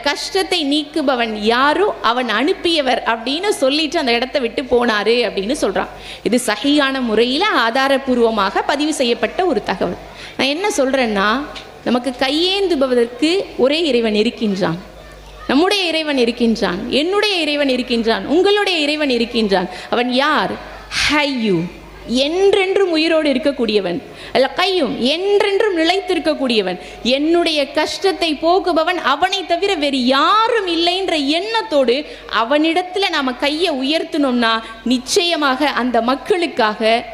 கஷ்டத்தை நீக்குபவன் யாரோ அவன் அனுப்பியவர் அப்படின்னு சொல்லிட்டு அந்த இடத்த விட்டு போனாரு அப்படின்னு சொல்றான். இது சகியான முறையில் ஆதாரபூர்வமாக பதிவு செய்யப்பட்ட ஒரு தகவல். நான் என்ன சொல்றேன்னா நமக்கு கையேந்துபவதற்கு ஒரே இறைவன் இருக்கின்றான். நம்முடைய இறைவன் இருக்கின்றான். என்னுடைய இறைவன் இருக்கின்றான். உங்களுடைய இறைவன் இருக்கின்றான். அவன் யார்? ஹையூ. என்றென்றும் உயிரோடு இருக்கக்கூடியவன். அல்ல கையும் என்றென்றும் நிலைத்திருக்கக்கூடியவன். என்னுடைய கஷ்டத்தை போக்குபவன் அவனை தவிர வேறு யாரும் இல்லைன்ற எண்ணத்தோடு அவனிடத்தில் நாம் கையை உயர்த்தினோம்னா நிச்சயமாக அந்த மக்களுக்காக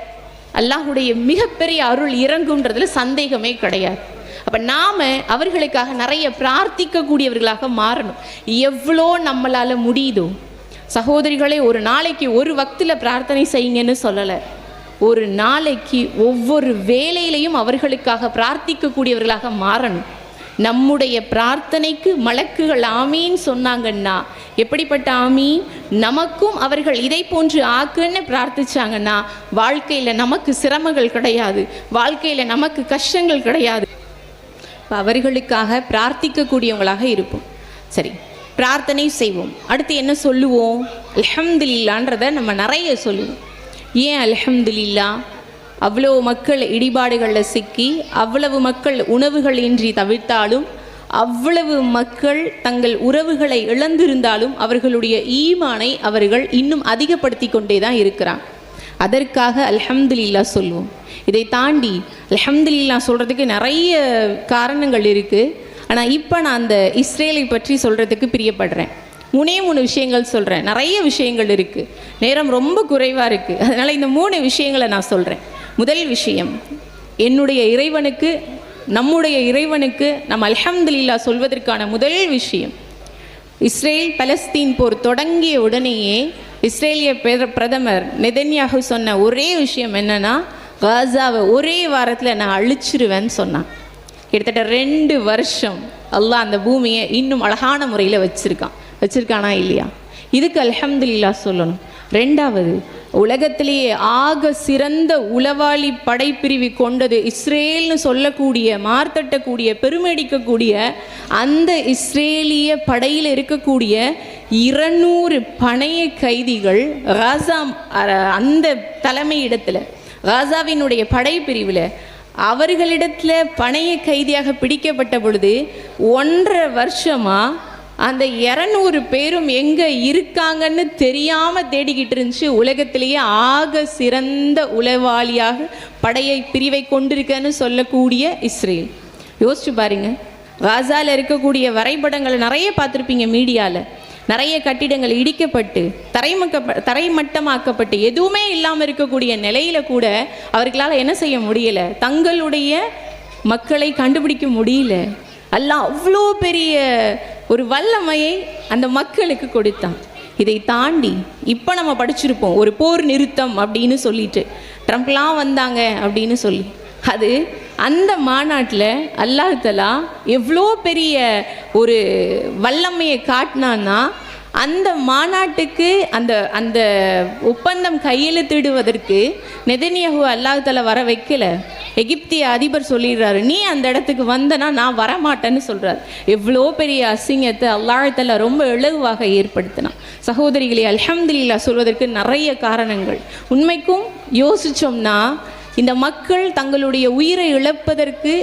அல்லாஹுடைய மிகப்பெரிய அருள் இறங்குன்றதுல சந்தேகமே கிடையாது. அப்போ நாம் அவர்களுக்காக நிறைய பிரார்த்திக்கக்கூடியவர்களாக மாறணும். எவ்வளோ நம்மளால் முடியுதோ. சகோதரிகளே ஒரு நாளைக்கு ஒரு வக்தில் பிரார்த்தனை செய்யுங்கன்னு சொல்லலை. ஒரு நாளைக்கு ஒவ்வொரு வேலையிலையும் அவர்களுக்காக பிரார்த்திக்கக்கூடியவர்களாக மாறணும். நம்முடைய பிரார்த்தனைக்கு மலக்குகள் ஆமீன்னு சொன்னாங்கன்னா எப்படிப்பட்ட ஆமீன்? நமக்கும் அவர்கள் இதை போன்று ஆக்குன்னு பிரார்த்திச்சாங்கன்னா வாழ்க்கையில் நமக்கு சிரமங்கள் கிடையாது. வாழ்க்கையில் நமக்கு கஷ்டங்கள் கிடையாது. அவர்களுக்காக பிரார்த்திக்கக்கூடியவங்களாக இருப்போம். சரி பிரார்த்தனை செய்வோம். அடுத்து என்ன சொல்லுவோம்? அல்ஹம்துலில்லான்றதை நம்ம நிறைய சொல்லுவோம். ஏன் அல்ஹம்துலில்லா? அவ்வளோ மக்கள் இடிபாடுகளில் சிக்கி அவ்வளவு மக்கள் உணவுகள் இன்றி தவிர்த்தாலும் அவ்வளவு மக்கள் தங்கள் உறவுகளை இழந்திருந்தாலும் அவர்களுடைய ஈமானை அவர்கள் இன்னும் அதிகப்படுத்தி கொண்டே தான் இருக்கிறான் அதற்காக அல்ஹம்துலில்லா சொல்லுவோம் இதை தாண்டி அல்ஹம்துலில்லா சொல்கிறதுக்கு நிறைய காரணங்கள் இருக்குது ஆனால் இப்போ நான் அந்த இஸ்ரேலை பற்றி சொல்கிறதுக்கு பிரியப்படுறேன். மூணே மூணு விஷயங்கள் சொல்கிறேன் நிறைய விஷயங்கள் இருக்குது நேரம் ரொம்ப குறைவாக இருக்குது அதனால் இந்த மூணு விஷயங்களை நான் சொல்கிறேன் முதல் விஷயம் என்னுடைய இறைவனுக்கு நம்முடைய இறைவனுக்கு நம்ம அல்ஹம்துலில்லா சொல்வதற்கான முதல் விஷயம் இஸ்ரேல் பலஸ்தீன் போர் தொடங்கிய உடனேயே இஸ்ரேலிய பிரதமர் நெதன்யாகு சொன்ன ஒரே விஷயம் என்னன்னா காசாவை ஒரே வாரத்தில் நான் அழிச்சிருவேன்னு சொன்னான். கிட்டத்தட்ட ரெண்டு வருஷம் அல்லாஹ் அந்த பூமியை இன்னும் அழகான முறையில் வச்சுருக்கான். வச்சுருக்கானா இல்லையா? இதுக்கு அல்ஹம்துலில்லா சொல்லணும். ரெண்டாவது உலகத்திலேயே ஆக சிறந்த உளவாளி படைப்பிரிவு கொண்டது இஸ்ரேல்னு சொல்லக்கூடிய மார்த்தட்டக்கூடிய பெருமையடிக்கக்கூடிய அந்த இஸ்ரேலிய படையில் இருக்கக்கூடிய இருநூறு பணைய கைதிகள் ராசா அந்த தலைமையிடத்தில் ராசாவினுடைய படைப்பிரிவில் அவர்களிடத்தில் பணைய கைதியாக பிடிக்கப்பட்ட பொழுது ஒன்றரை வருஷமா அந்த இரநூறு பேரும் எங்கே இருக்காங்கன்னு தெரியாமல் தேடிக்கிட்டு இருந்துச்சு. உலகத்திலேயே ஆக சிறந்த உளவாளியாக படையை பிரிவை கொண்டிருக்கன்னு சொல்லக்கூடிய இஸ்ரேல். யோசிச்சு பாருங்க. காசாவில் இருக்கக்கூடிய வரைபடங்களை நிறைய பார்த்துருப்பீங்க மீடியாவில் நிறைய கட்டிடங்கள் இடிக்கப்பட்டு தரைமக்க தரைமட்டமாக்கப்பட்டு எதுவுமே இல்லாமல் இருக்கக்கூடிய நிலையில் கூட அவர்களால் என்ன செய்ய முடியல? தங்களுடைய மக்களை கண்டுபிடிக்க முடியல. எல்லாம் அவ்வளோ பெரிய ஒரு வல்லமையை அந்த மக்களுக்கு கொடுத்தான். இதை தாண்டி இப்போ நம்ம படிச்சிருப்போம் ஒரு போர் நிறுத்தம் அப்படின்னு சொல்லிட்டு. ட்ரம்ப்லாம் வந்தாங்க அப்படின்னு சொல்லி. அது அந்த மாநாட்டில் அல்லாஹலா எவ்வளோ பெரிய ஒரு வல்லமையை காட்டினான்னா அந்த மாநாட்டுக்கு அந்த அந்த ஒப்பந்தம் கையெழுத்திடுவதற்கு நெதன்யாகு அல்லாஹலா வர வைக்கல. எகிப்திய அதிபர் சொல்லிடுறாரு நீ அந்த இடத்துக்கு வந்தனா நான் வரமாட்டேன்னு சொல்கிறார் எவ்வளோ பெரிய அசிங்கத்தை அல்லாழத்தில் ரொம்ப இலகுவாக ஏற்படுத்தினான். சகோதரிகளே அல்ஹம்துலில்லாஹ் சொல்வதற்கு நிறைய காரணங்கள். உண்மைக்கும் யோசிச்சோம்னா இந்த மக்கள் தங்களுடைய உயிரை இழப்பதற்கு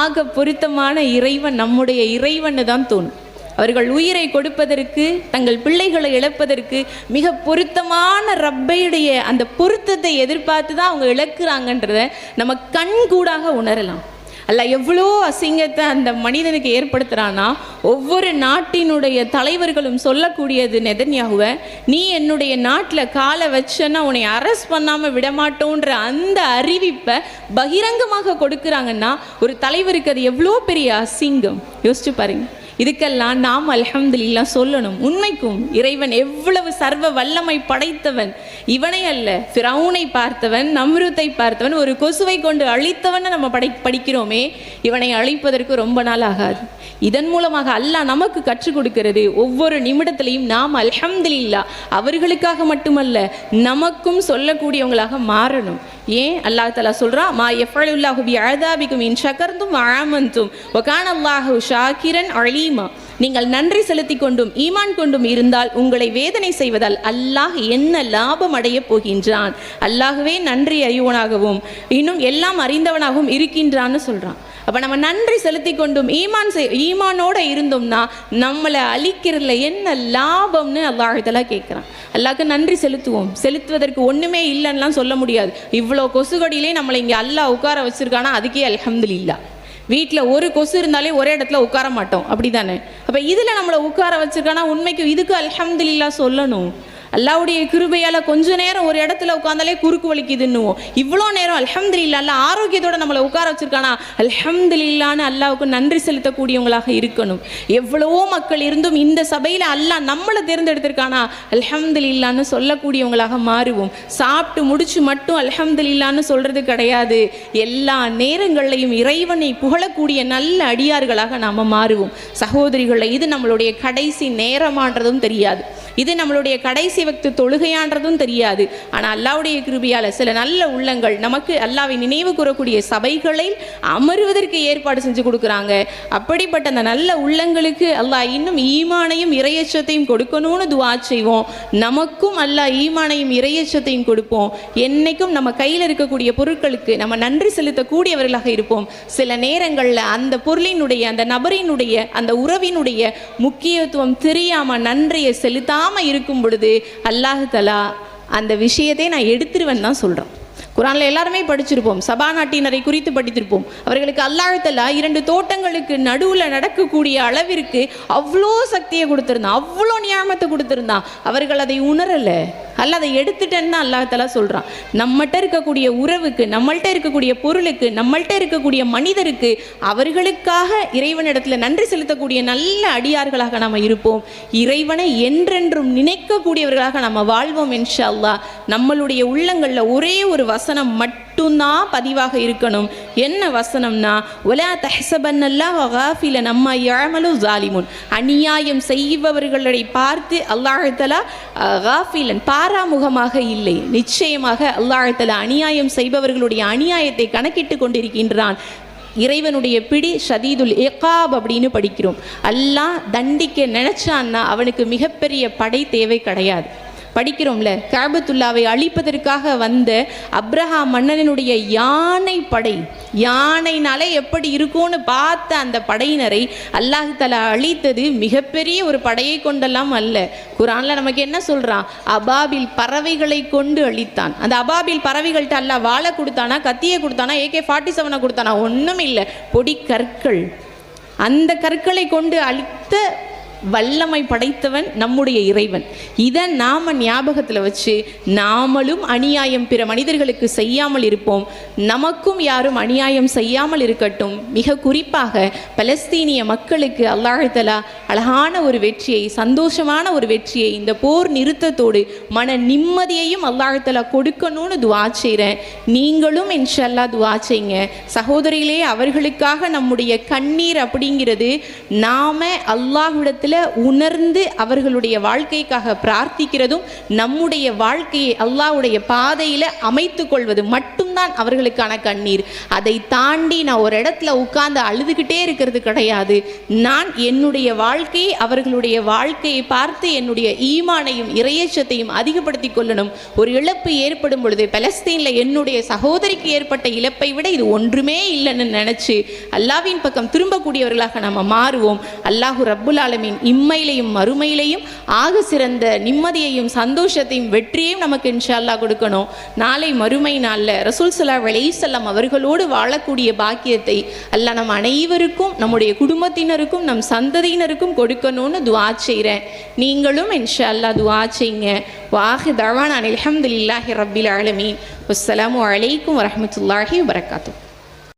ஆக பொருத்தமான இறைவன் நம்முடைய இறைவன்னு தான் தோணும். அவர்கள் உயிரை கொடுப்பதற்கு தங்கள் பிள்ளைகளை இழப்பதற்கு மிக பொருத்தமான ரப்பையுடைய அந்த பொருத்தத்தை எதிர்பார்த்து தான் அவங்க இழக்கிறாங்கன்றத நம்ம கண்கூடாக உணரலாம். அல்ல எவ்வளோ அசிங்கத்தை அந்த மனிதனுக்கு ஏற்படுத்துகிறான்னா ஒவ்வொரு நாட்டினுடைய தலைவர்களும் சொல்லக்கூடியது நெதன்யாகுவ நீ என்னுடைய நாட்டில் காலை வச்சேன்னா உன்னை அரெஸ்ட் பண்ணாமல் விடமாட்டோன்ற அந்த அறிவிப்பை பகிரங்கமாக கொடுக்குறாங்கன்னா ஒரு தலைவருக்கு அது எவ்வளோ பெரிய அசிங்கம். யோசிச்சு பாருங்கள் இதுக்கெல்லாம் நாம் அல்ஹம்துல்லா சொல்லணும். உண்மைக்கும் இறைவன் எவ்வளவு சர்வ வல்லமை படைத்தவன். இவனை அல்ல ஃபிரௌனை பார்த்தவன் நம்ருத்தை பார்த்தவன் ஒரு கொசுவை கொண்டு அழித்தவன் நம்ம படை படிக்கிறோமே. இவனை அழிப்பதற்கு ரொம்ப நாள் ஆகாது. இதன் மூலமாக அல்லாஹ் நமக்கு கற்றுக் கொடுக்கிறது. ஒவ்வொரு நிமிடத்திலையும் நாம் அல்ஹம்துல்லா அவர்களுக்காக மட்டுமல்ல நமக்கும் சொல்லக்கூடியவங்களாக மாறணும். ஏன் அல்லாஹ் தலா சொல்றா மா எஃபலுல்லாஹு பி அழதாபிக்கும் இன் ஷகர்ந்தும் அழாமந்தும் ஒகான் அல்லாஹு ஷாக்கிரன் அழீமா நீங்கள் நன்றி செலுத்தி கொண்டும் ஈமான் கொண்டும் இருந்தால் உங்களை வேதனை செய்வதால் அல்லாஹ் என்ன லாபம் அடைய போகின்றான். அல்லாஹ்வே நன்றி அறிவனாகவும் இன்னும் எல்லாம் அறிந்தவனாகவும் இருக்கின்றான்னு சொல்றான். அப்போ நம்ம நன்றி செலுத்தி கொண்டும் ஈமான் செய் ஈமானோட இருந்தோம்னா நம்மளை அழிக்கிறதுல என்ன லாபம்னு அல்லாஹலா கேட்குறான் அல்லாக்கு நன்றி செலுத்துவோம். செலுத்துவதற்கு ஒன்றுமே இல்லைன்னுலாம் சொல்ல முடியாது. இவ்வளோ கொசுகடியிலே நம்மளை இங்கே அல்லா உட்கார வச்சுருக்கானா? அதுக்கே அல்ஹம்துலில்லா வீட்டில் ஒரு கொசு இருந்தாலே ஒரே இடத்துல உட்கார மாட்டோம். அப்படி தானே அப்போ இதில் நம்மளை உட்கார வச்சுருக்கானா? உண்மைக்கு இதுக்கு அல்ஹம்துலில்லா சொல்லணும். அல்லாவுடைய கிருபையால் கொஞ்ச நேரம் ஒரு இடத்துல உட்காந்தாலே குறுக்கு வலிக்குதுன்னுவோம் இவ்வளோ நேரம் அல்ஹம்துலில்லா அல்ல ஆரோக்கியத்தோட நம்மளை உட்கார வச்சிருக்கானா? அல்ஹம்துலில்லான்னு அல்லாவுக்கு நன்றி செலுத்தக்கூடியவங்களாக இருக்கணும். எவ்வளவோ மக்கள் இருந்தும் இந்த சபையில் அல்லாஹ் நம்மளை தேர்ந்தெடுத்திருக்கானா? அல்ஹம்துலில்லான்னு சொல்லக்கூடியவங்களாக மாறுவோம். சாப்பிட்டு முடிச்சு மட்டும் அல்ஹம்துலில்லான்னு சொல்றது கிடையாது. எல்லா நேரங்கள்லையும் இறைவனை புகழக்கூடிய நல்ல அடியார்களாக நாம் மாறுவோம். சகோதரிகளை இது நம்மளுடைய கடைசி நேரமான்றதும் தெரியாது. இது நம்மளுடைய கடைசி வக்து தொழுகையான்றதும் தெரியாது. ஆனால் அல்லாவுடைய கிருபியால் சில நல்ல உள்ளங்கள் நமக்கு அல்லாவை நினைவு கூறக்கூடிய சபைகளை அமருவதற்கு ஏற்பாடு செஞ்சு கொடுக்குறாங்க. அப்படிப்பட்ட அந்த நல்ல உள்ளங்களுக்கு அல்லாஹ் இன்னும் ஈமானையும் இறையச்சத்தையும் கொடுக்கணும்னு துவா செய்வோம். நமக்கும் அல்லாஹ் ஈமானையும் இறையச்சத்தையும் கொடுப்போம். என்னைக்கும் நம்ம கையில் இருக்கக்கூடிய பொருட்களுக்கு நம்ம நன்றி செலுத்தக்கூடியவர்களாக இருப்போம். சில நேரங்களில் அந்த பொருளினுடைய அந்த நபரினுடைய அந்த உறவினுடைய முக்கியத்துவம் தெரியாமல் நன்றியை செலுத்தா செலுத்தாம இருக்கும் பொழுது அல்லாஹு தலா அந்த விஷயத்தை நான் எடுத்துருவேன் தான் சொல்கிறேன் குரானில் எல்லாருமே படிச்சிருப்போம். சபா நாட்டினரை குறித்து படித்திருப்போம். அவர்களுக்கு அல்லாழ்த்தலா இரண்டு தோட்டங்களுக்கு நடுவில் நடக்கக்கூடிய அளவிற்கு அவ்வளோ சக்தியை கொடுத்துருந்தான். அவ்வளோ நியாமத்தை கொடுத்துருந்தான். அவர்கள் அதை உணரலை. அல்ல அதை எடுத்துட்டேன்னு தான் அல்லாஹலா சொல்கிறான் நம்மகிட்ட இருக்கக்கூடிய உறவுக்கு நம்மள்கிட்ட இருக்கக்கூடிய பொருளுக்கு நம்மள்கிட்ட இருக்கக்கூடிய மனிதருக்கு அவர்களுக்காக இறைவனிடத்தில் நன்றி செலுத்தக்கூடிய நல்ல அடியார்களாக நாம் இருப்போம். இறைவனை என்றென்றும் நினைக்கக்கூடியவர்களாக நம்ம வாழ்வோம் இன்ஷா அல்லாஹ் நம்மளுடைய உள்ளங்களில் ஒரே ஒரு வசனம் மட்டும்தான் பதிவாக இருக்கணும். என்ன வசனம்னா ஒலா தஹசபன்னல்லாஹ் காஃபில நம்ம யாமலு ஜாலிமுன் அநியாயம் செய்பவர்களை பார்த்து அல்லாஹலா காஃபிலன் பாராமுகமாக இல்லை. நிச்சயமாக அல்லாழத்தில் அநியாயம் செய்பவர்களுடைய அநியாயத்தை கணக்கிட்டு கொண்டிருக்கின்றான். இறைவனுடைய பிடி ஷதீதுல் ஏகாப் அப்படின்னு படிக்கிறோம். அல்லாஹ் தண்டிக்க நினைச்சான்னா அவனுக்கு மிகப்பெரிய படை தேவை கிடையாது. படிக்கிறோம்ல காபத்துல்லாவை அழிப்பதற்காக வந்த அப்ரஹா மன்னனுடைய யானை படை. யானைனாலே எப்படி இருக்கும்னு பார்த்த அந்த படையினரை அல்லாஹ் தலா அழித்தது மிகப்பெரிய ஒரு படையை கொண்டெல்லாம் அல்ல. குரான்ல நமக்கு என்ன சொல்றான்? அபாபில் பறவைகளை கொண்டு அழித்தான். அந்த அபாபில் பறவைகள்கிட்ட அல்லாஹ் வாழை கொடுத்தானா கத்தியை கொடுத்தானா ஏகே ஃபார்ட்டி செவனை கொடுத்தானா? ஒன்றும் இல்லை பொடி கற்கள். அந்த கற்களை கொண்டு அழித்த வல்லமை படைத்தவன் நம்முடைய இறைவன். இதை நாம் ஞாபகத்தில் வச்சு நாமளும் அநியாயம் பிற மனிதர்களுக்கு செய்யாமல் இருப்போம். நமக்கும் யாரும் அநியாயம் செய்யாமல் இருக்கட்டும். மிக குறிப்பாக பலஸ்தீனிய மக்களுக்கு அல்லாஹலா அழகான ஒரு வெற்றியை சந்தோஷமான ஒரு வெற்றியை இந்த போர் நிறுத்தத்தோடு மன நிம்மதியையும் அல்லாஹலா கொடுக்கணும்னு துவா செய்கிறேன் நீங்களும் இன்ஷல்லா துவா செய்யுங்க சகோதரிகளே அவர்களுக்காக நம்முடைய கண்ணீர் அப்படிங்கிறது நாம அல்லாஹ்விடத்தில் உணர்ந்து அவர்களுடைய வாழ்க்கைக்காக பிரார்த்திக்கிறதும் நம்முடைய வாழ்க்கையை அல்லாஹ்வுடைய பாதையில் அமைத்து கொள்வது மட்டும்தான் அவர்களுக்கான கண்ணீர். அதை தாண்டி நான் ஒரு இடத்துல உட்கார்ந்து அழுதுகிட்டே இருக்கிறது கிடையாது. நான் என்னுடைய வாழ்க்கையை அவர்களுடைய வாழ்க்கையை பார்த்து என்னுடைய ஈமானையும் இறையச்சத்தையும் அதிகப்படுத்தி கொள்ளணும். ஒரு இழப்பு ஏற்படும் பொழுது பலஸ்தீனில் என்னுடைய சகோதரிக்கு ஏற்பட்ட இழப்பை விட இது ஒன்றுமே இல்லைன்னு நினச்சி அல்லாவின் பக்கம் திரும்பக்கூடியவர்களாக நம்ம மாறுவோம். அல்லாஹு ரப்புல் ஆலமின் இம்மையிலையும் மறுமையிலையும் ஆக சிறந்த நிம்மதியையும் சந்தோஷத்தையும் வெற்றியையும் நமக்கு இன்ஷால்லா கொடுக்கணும். நாளை மறுமை நாளில் ரசூல் சல்லா செல்லம் அவர்களோடு வாழக்கூடிய பாக்கியத்தை அல்ல நம் அனைவருக்கும் நம்முடைய குடும்பத்தினருக்கும் நம் சந்ததியினருக்கும் கொடுக்கணும்னு துவா செய்கிறேன் நீங்களும் இன்ஷா அல்லாஹ் துவா செய்யுங்க. வாஹி தவான் அனில் அலமதுல்லாஹி ரபில் ஆலமீன். அஸ்லாம் அலைக்கும் வரமத்துல்லாஹி வரகாத்தூ